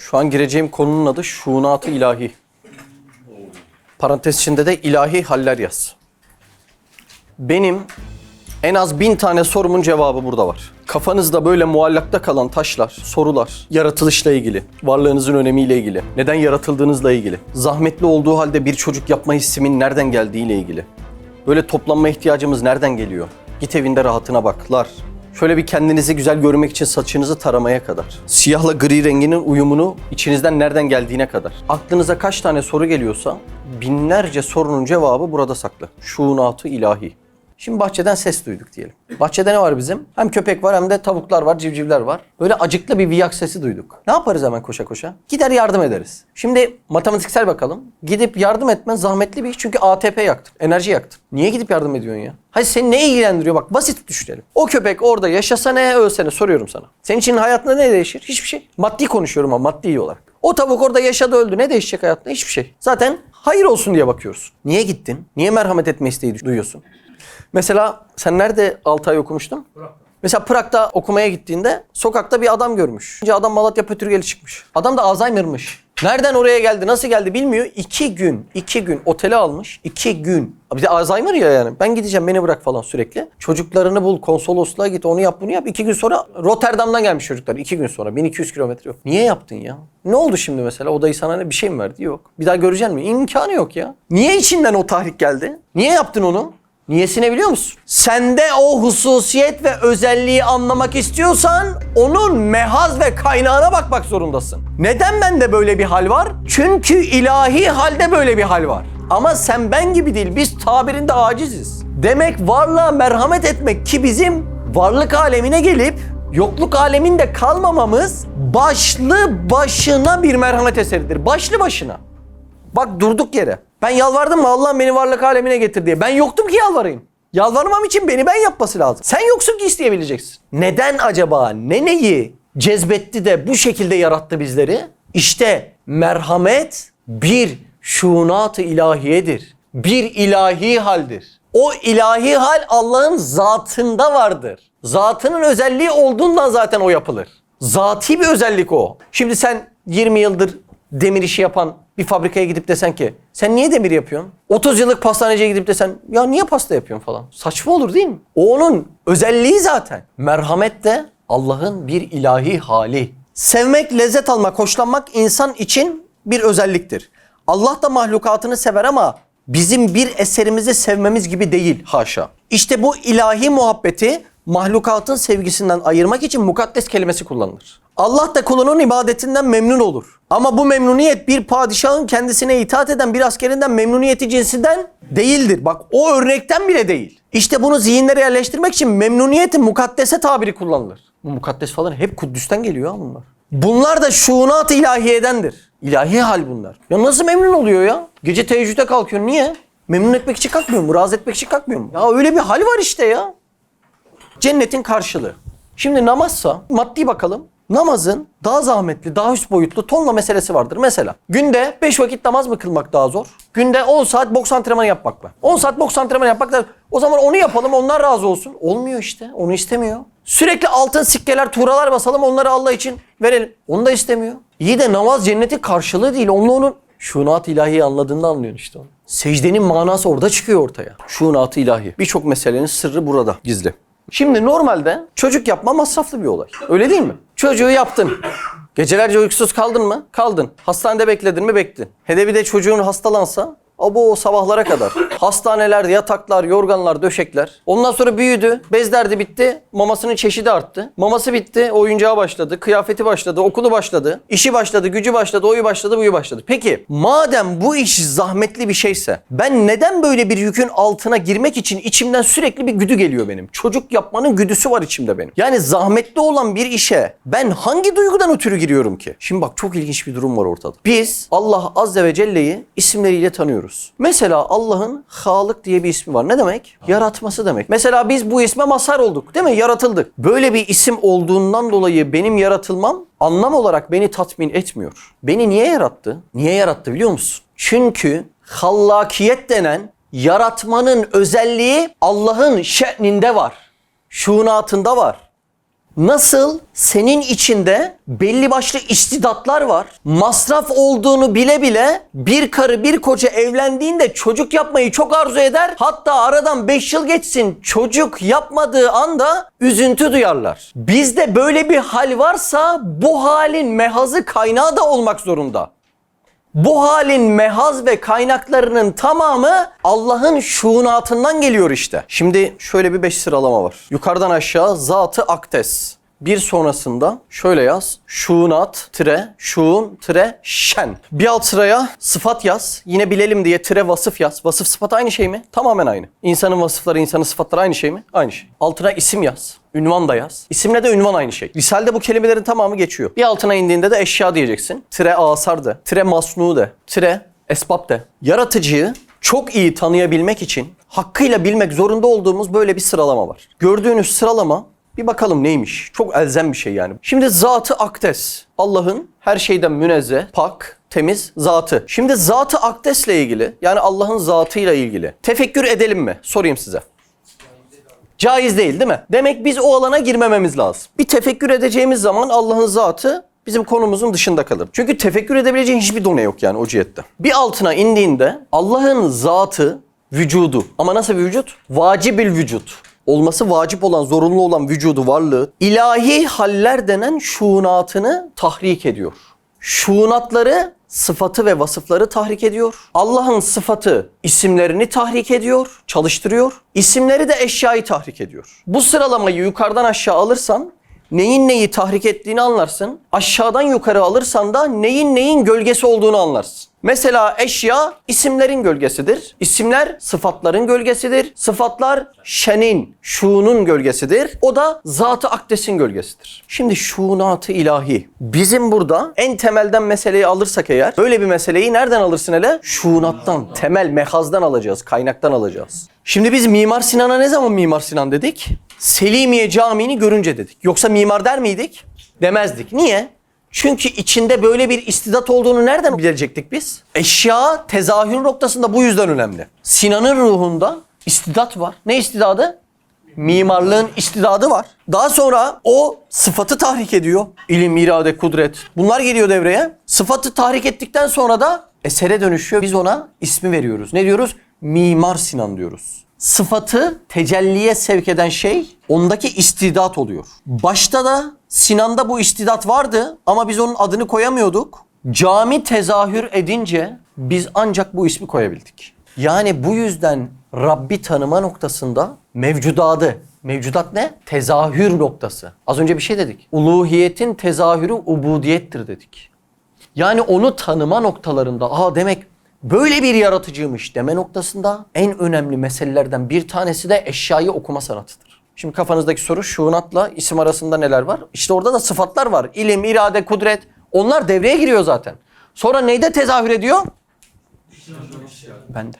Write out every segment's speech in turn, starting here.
Şu an gireceğim konunun adı şuunat-ı ilahi. Parantez içinde de ilahi haller yaz. Benim en az bin tane sorumun cevabı burada var. Kafanızda böyle muallakta kalan taşlar, sorular, yaratılışla ilgili, varlığınızın önemiyle ilgili, neden yaratıldığınızla ilgili, zahmetli olduğu halde bir çocuk yapma hissimin nereden geldiğiyle ilgili, böyle toplanma ihtiyacımız nereden geliyor, git evinde rahatına baklar, şöyle bir kendinizi güzel görmek için saçınızı taramaya kadar, siyahla gri renginin uyumunu içinizden nereden geldiğine kadar, aklınıza kaç tane soru geliyorsa binlerce sorunun cevabı burada saklı. Şuunatı ilahi. Şimdi bahçeden ses duyduk diyelim. Bahçede ne var bizim? Hem köpek var hem de tavuklar var, civcivler var. Böyle acıklı bir viyak sesi duyduk. Ne yaparız hemen koşa koşa? Gider yardım ederiz. Şimdi matematiksel bakalım. Gidip yardım etmen zahmetli bir iş çünkü ATP yaktın, enerji yaktın. Niye gidip yardım ediyorsun ya? Hayır seni ne ilgilendiriyor? Bak basit düşünelim. O köpek orada yaşasa ne, ölse ne soruyorum sana. Senin için hayatında ne değişir? Hiçbir şey. Maddi konuşuyorum ama maddi olarak. O tavuk orada yaşadı öldü. Ne değişecek hayatında? Hiçbir şey. Zaten hayır olsun diye bakıyoruz. Niye gittin? Niye merhamet etme isteği duyuyorsun? Mesela sen nerede 6 ay okumuştun? Mesela Prag'da okumaya gittiğinde sokakta bir adam görmüş. Önce adam Malatya Pötürgeli çıkmış. Adam da Alzheimer'mış. Nereden oraya geldi, nasıl geldi bilmiyor. İki gün, iki gün otele almış. iki gün. Bir de Alzheimer ya yani. Ben gideceğim beni bırak falan sürekli. Çocuklarını bul, konsolosluğa git, onu yap, bunu yap. İki gün sonra Rotterdam'dan gelmiş çocuklar. iki gün sonra. 1200 kilometre yok. Niye yaptın ya? Ne oldu şimdi mesela? O dayı sana ne bir şey mi verdi? Yok. Bir daha görecek mi? İmkanı yok ya. Niye içinden o tahrik geldi? Niye yaptın onu? Niyesine biliyor musun? Sende o hususiyet ve özelliği anlamak istiyorsan onun mehaz ve kaynağına bakmak zorundasın. Neden bende böyle bir hal var? Çünkü ilahi halde böyle bir hal var. Ama sen ben gibi değil. Biz tabirinde aciziz. Demek varlığa merhamet etmek ki bizim varlık alemine gelip yokluk aleminde kalmamamız başlı başına bir merhamet eseridir. Başlı başına. Bak durduk yere. Ben yalvardım mı Allah'ım beni varlık alemine getir diye. Ben yoktum ki yalvarayım. Yalvarmam için beni ben yapması lazım. Sen yoksun ki isteyebileceksin. Neden acaba? Ne neyi cezbetti de bu şekilde yarattı bizleri? İşte merhamet bir şunat-ı ilahiyedir. Bir ilahi haldir. O ilahi hal Allah'ın zatında vardır. Zatının özelliği olduğundan zaten o yapılır. Zati bir özellik o. Şimdi sen 20 yıldır demir işi yapan bir fabrikaya gidip desen ki sen niye demir yapıyorsun? 30 yıllık pastaneciye gidip desen ya niye pasta yapıyorsun falan. Saçma olur değil mi? O onun özelliği zaten. Merhamet de Allah'ın bir ilahi hali. Sevmek, lezzet almak, hoşlanmak insan için bir özelliktir. Allah da mahlukatını sever ama bizim bir eserimizi sevmemiz gibi değil haşa. İşte bu ilahi muhabbeti mahlukatın sevgisinden ayırmak için mukaddes kelimesi kullanılır. Allah da kulunun ibadetinden memnun olur. Ama bu memnuniyet bir padişahın kendisine itaat eden bir askerinden memnuniyeti cinsinden değildir. Bak o örnekten bile değil. İşte bunu zihinlere yerleştirmek için memnuniyeti mukaddese tabiri kullanılır. Bu mukaddes falan hep Kuddüs'ten geliyor ha bunlar. Bunlar da şuunat ilahiyedendir. İlahi hal bunlar. Ya nasıl memnun oluyor ya? Gece teheccüde kalkıyor. Niye? Memnun etmek için kalkmıyor mu? Razı etmek için kalkmıyor mu? Ya öyle bir hal var işte ya. Cennetin karşılığı. Şimdi namazsa maddi bakalım. Namazın daha zahmetli, daha üst boyutlu tonla meselesi vardır. Mesela günde 5 vakit namaz mı kılmak daha zor? Günde 10 saat boks antrenmanı yapmak mı? 10 saat boks antrenmanı yapmak da o zaman onu yapalım onlar razı olsun. Olmuyor işte. Onu istemiyor. Sürekli altın sikkeler, tuğralar basalım onları Allah için verelim. Onu da istemiyor. İyi de namaz cennetin karşılığı değil. Onunla onun şunat ilahi anladığında anlıyorsun işte onu. Secdenin manası orada çıkıyor ortaya. Şunat ilahi. Birçok meselenin sırrı burada gizli. Şimdi normalde çocuk yapma masraflı bir olay. Öyle değil mi? Çocuğu yaptın. Gecelerce uykusuz kaldın mı? Kaldın. Hastanede bekledin mi? Bekledin. Hele bir de çocuğun hastalansa Abo sabahlara kadar. Hastaneler, yataklar, yorganlar, döşekler. Ondan sonra büyüdü. Bez derdi bitti. Mamasının çeşidi arttı. Maması bitti. Oyuncağı başladı. Kıyafeti başladı. Okulu başladı. işi başladı. Gücü başladı. Oyu başladı. Buyu başladı. Peki madem bu iş zahmetli bir şeyse ben neden böyle bir yükün altına girmek için içimden sürekli bir güdü geliyor benim? Çocuk yapmanın güdüsü var içimde benim. Yani zahmetli olan bir işe ben hangi duygudan ötürü giriyorum ki? Şimdi bak çok ilginç bir durum var ortada. Biz Allah Azze ve Celle'yi isimleriyle tanıyoruz. Mesela Allah'ın Halık diye bir ismi var. Ne demek? Yaratması demek. Mesela biz bu isme mazhar olduk değil mi? Yaratıldık. Böyle bir isim olduğundan dolayı benim yaratılmam anlam olarak beni tatmin etmiyor. Beni niye yarattı? Niye yarattı biliyor musun? Çünkü hallakiyet denen yaratmanın özelliği Allah'ın şe'ninde var. Şunatında var. Nasıl senin içinde belli başlı istidatlar var. Masraf olduğunu bile bile bir karı bir koca evlendiğinde çocuk yapmayı çok arzu eder. Hatta aradan 5 yıl geçsin çocuk yapmadığı anda üzüntü duyarlar. Bizde böyle bir hal varsa bu halin mehazı kaynağı da olmak zorunda. Bu halin mehaz ve kaynaklarının tamamı Allah'ın şuunatından geliyor işte. Şimdi şöyle bir beş sıralama var. Yukarıdan aşağı zatı aktes. Bir sonrasında şöyle yaz. Şuunat, tire, şuun, tire, şen. Bir alt sıraya sıfat yaz. Yine bilelim diye tire vasıf yaz. Vasıf sıfat aynı şey mi? Tamamen aynı. İnsanın vasıfları, insanın sıfatları aynı şey mi? Aynı şey. Altına isim yaz. Ünvan da yaz. İsimle de ünvan aynı şey. Lisalde bu kelimelerin tamamı geçiyor. Bir altına indiğinde de eşya diyeceksin. Tire asar de. Tire masnu de. Tire esbab de. Yaratıcıyı çok iyi tanıyabilmek için hakkıyla bilmek zorunda olduğumuz böyle bir sıralama var. Gördüğünüz sıralama bir bakalım neymiş. Çok elzem bir şey yani. Şimdi zatı akdes. Allah'ın her şeyden münezzeh, pak, temiz zatı. Şimdi zatı akdesle ilgili yani Allah'ın zatıyla ilgili tefekkür edelim mi? Sorayım size. Caiz değil değil mi? Demek biz o alana girmememiz lazım. Bir tefekkür edeceğimiz zaman Allah'ın zatı bizim konumuzun dışında kalır. Çünkü tefekkür edebileceğin hiçbir done yok yani o cihette. Bir altına indiğinde Allah'ın zatı, vücudu ama nasıl bir vücut? Vacibil vücut. Olması vacip olan, zorunlu olan vücudu, varlığı ilahi haller denen şuunatını tahrik ediyor. Şuunatları sıfatı ve vasıfları tahrik ediyor. Allah'ın sıfatı isimlerini tahrik ediyor, çalıştırıyor. İsimleri de eşyayı tahrik ediyor. Bu sıralamayı yukarıdan aşağı alırsan neyin neyi tahrik ettiğini anlarsın. Aşağıdan yukarı alırsan da neyin neyin gölgesi olduğunu anlarsın. Mesela eşya isimlerin gölgesidir. İsimler sıfatların gölgesidir. Sıfatlar şenin, şuunun gölgesidir. O da zatı akdesin gölgesidir. Şimdi şuunatı ilahi. Bizim burada en temelden meseleyi alırsak eğer böyle bir meseleyi nereden alırsın hele? Şuunattan, temel mehazdan alacağız, kaynaktan alacağız. Şimdi biz Mimar Sinan'a ne zaman Mimar Sinan dedik? Selimiye Camii'ni görünce dedik. Yoksa mimar der miydik? Demezdik. Niye? Çünkü içinde böyle bir istidat olduğunu nereden bilecektik biz? Eşya tezahür noktasında bu yüzden önemli. Sinan'ın ruhunda istidat var. Ne istidadı? Mimarlığın istidadı var. Daha sonra o sıfatı tahrik ediyor. İlim, irade, kudret. Bunlar geliyor devreye. Sıfatı tahrik ettikten sonra da esere dönüşüyor. Biz ona ismi veriyoruz. Ne diyoruz? Mimar Sinan diyoruz. Sıfatı tecelliye sevk eden şey ondaki istidat oluyor. Başta da Sinan'da bu istidat vardı ama biz onun adını koyamıyorduk. Cami tezahür edince biz ancak bu ismi koyabildik. Yani bu yüzden Rabbi tanıma noktasında mevcudadı. Mevcudat ne? Tezahür noktası. Az önce bir şey dedik. Uluhiyetin tezahürü ubudiyettir dedik. Yani onu tanıma noktalarında aa demek böyle bir yaratıcıymış deme noktasında en önemli meselelerden bir tanesi de eşyayı okuma sanatıdır. Şimdi kafanızdaki soru şuunatla isim arasında neler var? İşte orada da sıfatlar var. İlim, irade, kudret. Onlar devreye giriyor zaten. Sonra neyde tezahür ediyor? Bende.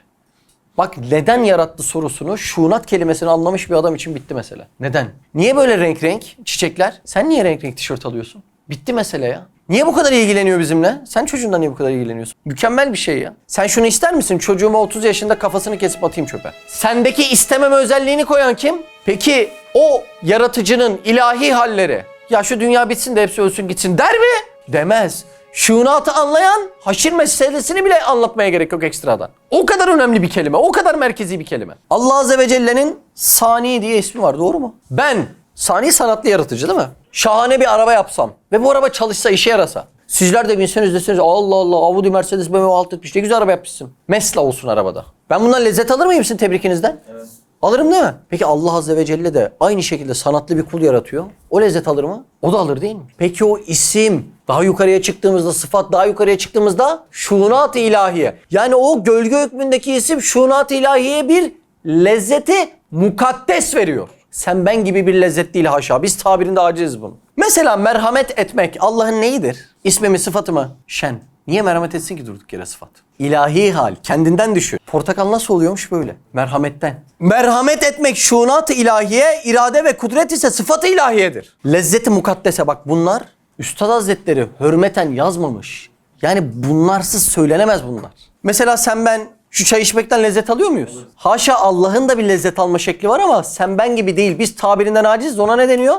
Bak neden yarattı sorusunu şuunat kelimesini anlamış bir adam için bitti mesele. Neden? Niye böyle renk renk çiçekler? Sen niye renk renk tişört alıyorsun? Bitti mesele ya. Niye bu kadar ilgileniyor bizimle? Sen çocuğundan niye bu kadar ilgileniyorsun? Mükemmel bir şey ya. Sen şunu ister misin? Çocuğuma 30 yaşında kafasını kesip atayım çöpe. Sendeki istememe özelliğini koyan kim? Peki o yaratıcının ilahi halleri ya şu dünya bitsin de hepsi ölsün gitsin der mi? Demez. Şuunatı anlayan haşir meselesini bile anlatmaya gerek yok ekstradan. O kadar önemli bir kelime, o kadar merkezi bir kelime. Allah Azze ve Celle'nin Sani diye ismi var doğru mu? Ben, Sani sanatlı yaratıcı değil mi? Şahane bir araba yapsam ve bu araba çalışsa, işe yarasa. Sizler de binseniz deseniz Allah Allah Audi Mercedes BMW alt etmiş ne güzel araba yapmışsın. Mesla olsun arabada. Ben bundan lezzet alır mıyım sizin tebrikinizden? Evet. Alırım değil mi? Peki Allah Azze ve Celle de aynı şekilde sanatlı bir kul yaratıyor. O lezzet alır mı? O da alır değil mi? Peki o isim daha yukarıya çıktığımızda, sıfat daha yukarıya çıktığımızda şunat ilahiye. Yani o gölge hükmündeki isim şunat ilahiye bir lezzeti mukaddes veriyor. Sen ben gibi bir lezzet değil haşa. Biz tabirinde aciziz bunun. Mesela merhamet etmek Allah'ın neyidir? İsmi mi sıfatı mı? Şen. Niye merhamet etsin ki durduk yere sıfat? İlahi hal. Kendinden düşün. Portakal nasıl oluyormuş böyle? Merhametten. Merhamet etmek şunat-ı ilahiye, irade ve kudret ise sıfat-ı ilahiyedir. Lezzeti mukaddese bak bunlar Üstad Hazretleri hürmeten yazmamış. Yani bunlarsız söylenemez bunlar. Mesela sen ben şu çay içmekten lezzet alıyor muyuz? Haşa Allah'ın da bir lezzet alma şekli var ama sen ben gibi değil. Biz tabirinden aciziz. Ona ne deniyor?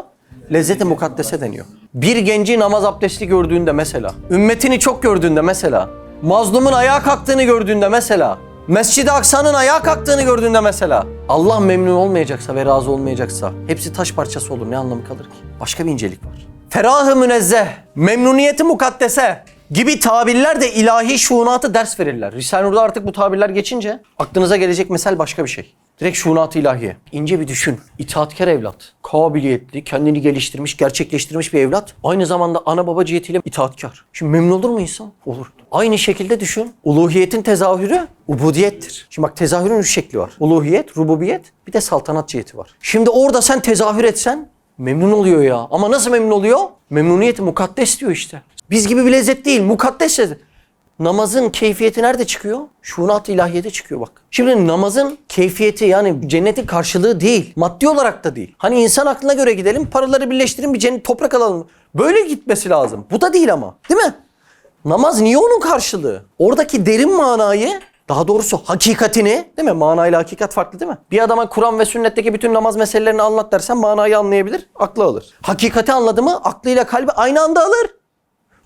lezzeti mukaddese deniyor. Bir genci namaz abdesti gördüğünde mesela, ümmetini çok gördüğünde mesela, mazlumun ayağa kalktığını gördüğünde mesela, Mescid-i Aksa'nın ayağa kalktığını gördüğünde mesela, Allah memnun olmayacaksa ve razı olmayacaksa hepsi taş parçası olur. Ne anlamı kalır ki? Başka bir incelik var. Ferahı münezzeh, memnuniyeti mukaddese gibi tabirler de ilahi şuunatı ders verirler. Risale-i Nur'da artık bu tabirler geçince aklınıza gelecek mesel başka bir şey. Direkt şuunat-ı ilahiye. İnce bir düşün. İtaatkar evlat. Kabiliyetli, kendini geliştirmiş, gerçekleştirmiş bir evlat. Aynı zamanda ana baba cihetiyle itaatkar. Şimdi memnun olur mu insan? Olur. Aynı şekilde düşün. Uluhiyetin tezahürü ubudiyettir. Şimdi bak tezahürün üç şekli var. Uluhiyet, rububiyet, bir de saltanat ciheti var. Şimdi orada sen tezahür etsen memnun oluyor ya. Ama nasıl memnun oluyor? Memnuniyeti mukaddes diyor işte. Biz gibi bir lezzet değil, mukaddes lezzet. Namazın keyfiyeti nerede çıkıyor? Şunat-ı ilahiyede çıkıyor bak. Şimdi namazın keyfiyeti yani cennetin karşılığı değil. Maddi olarak da değil. Hani insan aklına göre gidelim, paraları birleştirin bir cennet toprak alalım. Böyle gitmesi lazım. Bu da değil ama. Değil mi? Namaz niye onun karşılığı? Oradaki derin manayı daha doğrusu hakikatini değil mi? Manayla hakikat farklı değil mi? Bir adama Kur'an ve sünnetteki bütün namaz meselelerini anlat dersen manayı anlayabilir, aklı alır. Hakikati anladı mı aklıyla kalbi aynı anda alır.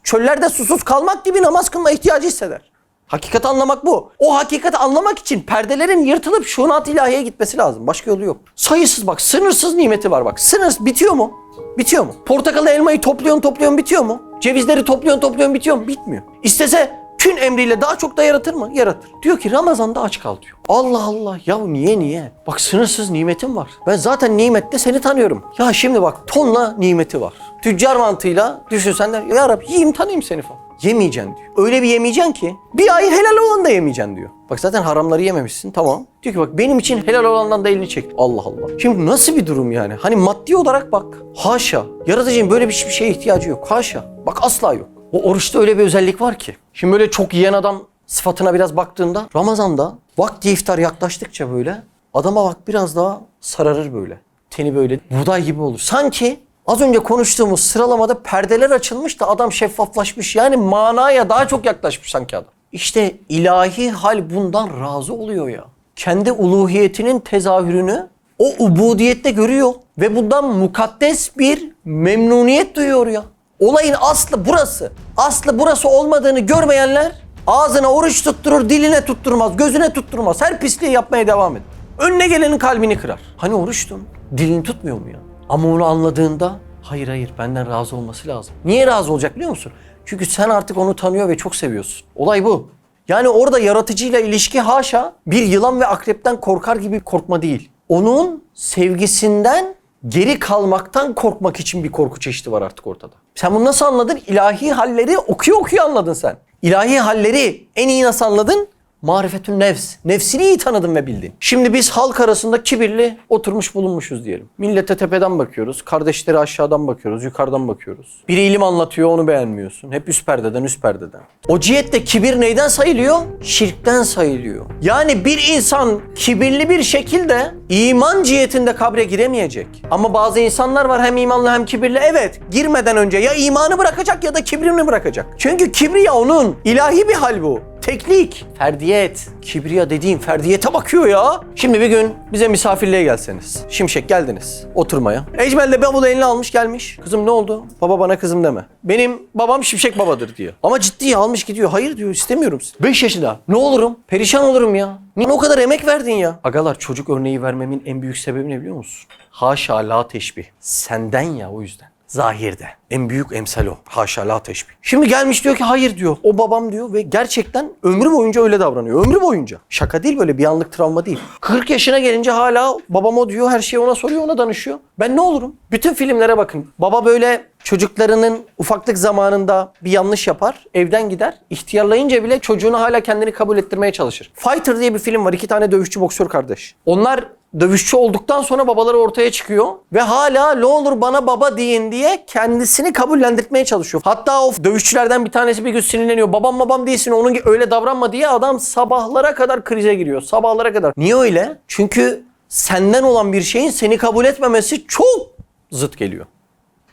Çöllerde susuz kalmak gibi namaz kılma ihtiyacı hisseder. Hakikati anlamak bu. O hakikati anlamak için perdelerin yırtılıp şunat ilahiye gitmesi lazım. Başka yolu yok. Sayısız bak sınırsız nimeti var bak. Sınırsız bitiyor mu? Bitiyor mu? Portakalı elmayı topluyorsun topluyorsun bitiyor mu? Cevizleri topluyorsun topluyorsun bitiyor mu? Bitmiyor. İstese kün emriyle daha çok da yaratır mı? Yaratır. Diyor ki Ramazan'da aç kal diyor. Allah Allah ya niye niye? Bak sınırsız nimetim var. Ben zaten nimette seni tanıyorum. Ya şimdi bak tonla nimeti var. Tüccar mantığıyla düşünsen de ya Rabbi yiyeyim tanıyayım seni falan. Yemeyeceksin diyor. Öyle bir yemeyeceksin ki bir ay helal olan da yemeyeceksin diyor. Bak zaten haramları yememişsin tamam. Diyor ki bak benim için helal olandan da elini çek. Allah Allah. Şimdi nasıl bir durum yani? Hani maddi olarak bak. Haşa. Yaratıcının böyle bir şeye ihtiyacı yok. Haşa. Bak asla yok. O oruçta öyle bir özellik var ki. Şimdi böyle çok yiyen adam sıfatına biraz baktığında Ramazan'da vakti iftar yaklaştıkça böyle adama bak biraz daha sararır böyle. Teni böyle buğday gibi olur. Sanki az önce konuştuğumuz sıralamada perdeler açılmış da adam şeffaflaşmış. Yani manaya daha çok yaklaşmış sanki adam. İşte ilahi hal bundan razı oluyor ya. Kendi uluhiyetinin tezahürünü o ubudiyette görüyor ve bundan mukaddes bir memnuniyet duyuyor ya. Olayın aslı burası. Aslı burası olmadığını görmeyenler ağzına oruç tutturur, diline tutturmaz, gözüne tutturmaz. Her pisliği yapmaya devam eder. Önüne gelenin kalbini kırar. Hani oruçtun? Dilini tutmuyor mu ya? Ama onu anladığında hayır hayır benden razı olması lazım. Niye razı olacak biliyor musun? Çünkü sen artık onu tanıyor ve çok seviyorsun. Olay bu. Yani orada yaratıcıyla ilişki haşa bir yılan ve akrepten korkar gibi korkma değil. Onun sevgisinden geri kalmaktan korkmak için bir korku çeşidi var artık ortada. Sen bunu nasıl anladın? İlahi halleri okuyor okuyor anladın sen. İlahi halleri en iyi nasıl anladın? Marifetün nefs. Nefsini iyi tanıdın ve bildin. Şimdi biz halk arasında kibirli oturmuş bulunmuşuz diyelim. Millete tepeden bakıyoruz. Kardeşleri aşağıdan bakıyoruz. Yukarıdan bakıyoruz. Biri ilim anlatıyor onu beğenmiyorsun. Hep üst perdeden üst perdeden. O cihette kibir neyden sayılıyor? Şirkten sayılıyor. Yani bir insan kibirli bir şekilde iman cihetinde kabre giremeyecek. Ama bazı insanlar var hem imanlı hem kibirli. Evet girmeden önce ya imanı bırakacak ya da kibrini bırakacak. Çünkü kibriya onun. ilahi bir hal bu. Teklik, ferdiyet. Kibriya dediğim ferdiyete bakıyor ya. Şimdi bir gün bize misafirliğe gelseniz. Şimşek geldiniz oturmaya. Ecmel de bavulu eline almış gelmiş. Kızım ne oldu? Baba bana kızım deme. Benim babam Şimşek babadır diyor. Ama ciddi almış gidiyor. Hayır diyor istemiyorum. 5 yaşında. Ne olurum? Perişan olurum ya. Niye o kadar emek verdin ya? Agalar çocuk örneği vermemin en büyük sebebi ne biliyor musun? Haşa la teşbih. Senden ya o yüzden. Zahirde. En büyük emsal o. Haşa la teşbih. Şimdi gelmiş diyor ki hayır diyor. O babam diyor ve gerçekten ömrü boyunca öyle davranıyor. Ömrü boyunca. Şaka değil böyle bir anlık travma değil. 40 yaşına gelince hala babam o diyor her şeyi ona soruyor ona danışıyor. Ben ne olurum? Bütün filmlere bakın. Baba böyle çocuklarının ufaklık zamanında bir yanlış yapar. Evden gider. İhtiyarlayınca bile çocuğunu hala kendini kabul ettirmeye çalışır. Fighter diye bir film var. iki tane dövüşçü boksör kardeş. Onlar dövüşçü olduktan sonra babaları ortaya çıkıyor ve hala ne olur bana baba deyin diye kendisini kabullendirmeye çalışıyor. Hatta o dövüşçülerden bir tanesi bir gün sinirleniyor. Babam babam değilsin onun öyle davranma diye adam sabahlara kadar krize giriyor. Sabahlara kadar. Niye öyle? Çünkü senden olan bir şeyin seni kabul etmemesi çok zıt geliyor.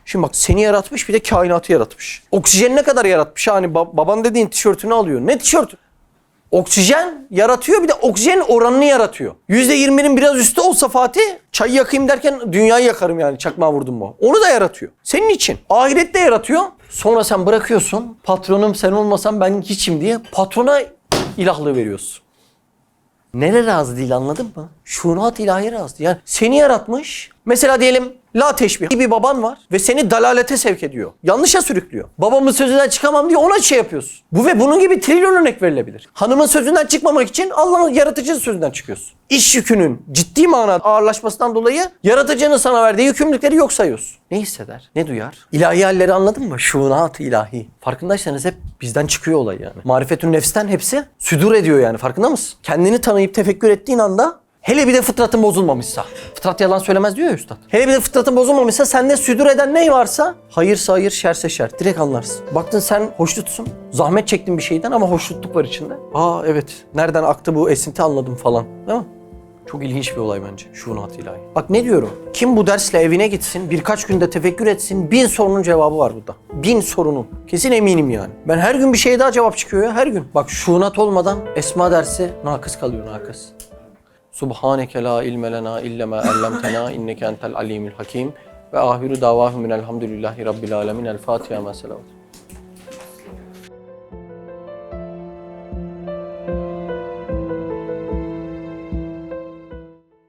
Şimdi bak seni yaratmış bir de kainatı yaratmış. Oksijeni ne kadar yaratmış? Hani ba- baban dediğin tişörtünü alıyor. Ne tişörtü? Oksijen yaratıyor bir de oksijen oranını yaratıyor. %20'nin biraz üstü olsa Fatih çay yakayım derken dünyayı yakarım yani çakmağa vurdum mu? Onu da yaratıyor. Senin için. Ahirette yaratıyor. Sonra sen bırakıyorsun. Patronum sen olmasan ben hiçim diye patrona ilahlığı veriyorsun. Nere razı değil anladın mı? Şunat ilahi razı. Yani seni yaratmış. Mesela diyelim la teşbih bir baban var ve seni dalalete sevk ediyor. Yanlışa sürüklüyor. Babamın sözünden çıkamam diye ona şey yapıyorsun. Bu ve bunun gibi trilyon örnek verilebilir. Hanımın sözünden çıkmamak için Allah'ın yaratıcının sözünden çıkıyorsun. İş yükünün ciddi manada ağırlaşmasından dolayı yaratıcının sana verdiği yükümlülükleri yok sayıyorsun. Ne hisseder? Ne duyar? İlahi halleri anladın mı? Şunat ilahi. Farkındaysanız hep bizden çıkıyor olay yani. Marifetün nefsten hepsi südur ediyor yani farkında mısın? Kendini tanıyıp tefekkür ettiğin anda Hele bir de fıtratın bozulmamışsa. Fıtrat yalan söylemez diyor ya üstad. Hele bir de fıtratın bozulmamışsa sende südür eden ne varsa hayırsa hayır, şerse şer. Direkt anlarsın. Baktın sen hoşnutsun. Zahmet çektin bir şeyden ama hoşnutluk var içinde. Aa evet. Nereden aktı bu esinti anladım falan. Değil mi? Çok ilginç bir olay bence. Şunat ilahi. Bak ne diyorum? Kim bu dersle evine gitsin, birkaç günde tefekkür etsin, bin sorunun cevabı var burada. Bin sorunun. Kesin eminim yani. Ben her gün bir şeye daha cevap çıkıyor ya, her gün. Bak şunat olmadan esma dersi nakıs kalıyor nakıs. Subhaneke la ilme lena illa ma allamtena inneke entel alimul hakim ve ahiru davahum elhamdülillahi rabbil alamin. El Fatiha ma selavat.